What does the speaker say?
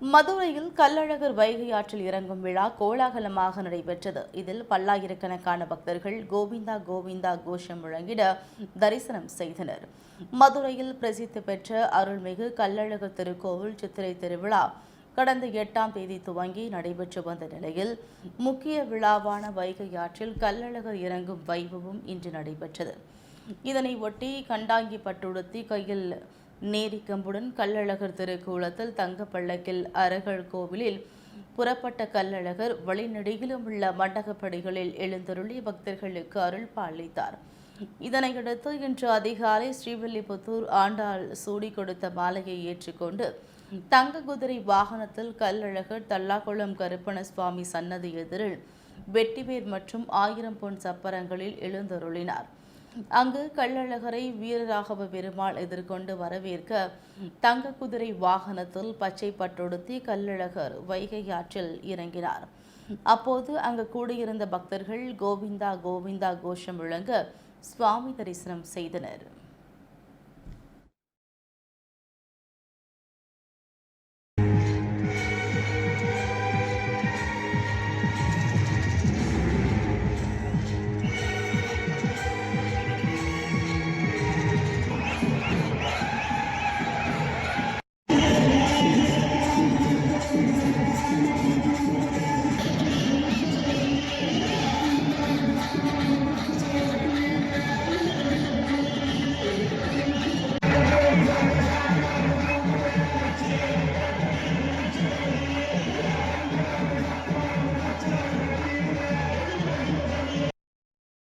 மதுரையில் கல்லழகர் வைகை ஆற்றில் இறங்கும் விழா கோலாகலமாக நடைபெற்றது. இதில் பல்லாயிரக்கணக்கான பக்தர்கள் கோவிந்தா கோவிந்தா கோஷம் முழங்கிட தரிசனம் செய்தனர். மதுரையில் பிரசித்தி பெற்ற அருள்மிகு கல்லழகர் திருக்கோவில் சித்திரை திருவிழா கடந்த எட்டாம் தேதி துவங்கி நடைபெற்று வந்த நிலையில் முக்கிய விழாவான வைகை ஆற்றில் கல்லழகர் இறங்கும் வைபவம் இன்று நடைபெற்றது. இதனை ஒட்டி கண்டாங்கி பட்டுடுத்தி கையில் நேரிக்கம்புடன் கள்ளழகர் திருக்கூலத்தில் தங்கப்பள்ளக்கில் அரகல் கோவிலில் புறப்பட்ட கள்ளழகர் வழிநெடுகிலும் உள்ள மண்டகப்படிகளில் எழுந்தருளி பக்தர்களுக்கு அருள் பாலித்தார். இதனையடுத்து இன்று அதிகாலை ஸ்ரீவில்லிபுத்தூர் ஆண்டாள் சூடி கொடுத்த மாலையை ஏற்றுக்கொண்டு தங்க குதிரை வாகனத்தில் கல்லழகர் தல்லாக்குளம் கருப்பண சுவாமி சன்னதி எதிரில் வெட்டிவேர் மற்றும் ஆயிரம் பொன் சப்பரங்களில் எழுந்தருளினார். அங்கு கள்ளழகரை வீரராகவ பெருமாள் எதிர்கொண்டு வரவேற்க தங்க குதிரை வாகனத்தில் பச்சை பட்டொடுத்தி கள்ளழகர் வைகை ஆற்றில் இறங்கினார். அப்போது அங்கு கூடியிருந்த பக்தர்கள் கோவிந்தா கோவிந்தா கோஷம் முழங்க சுவாமி தரிசனம் செய்தனர்.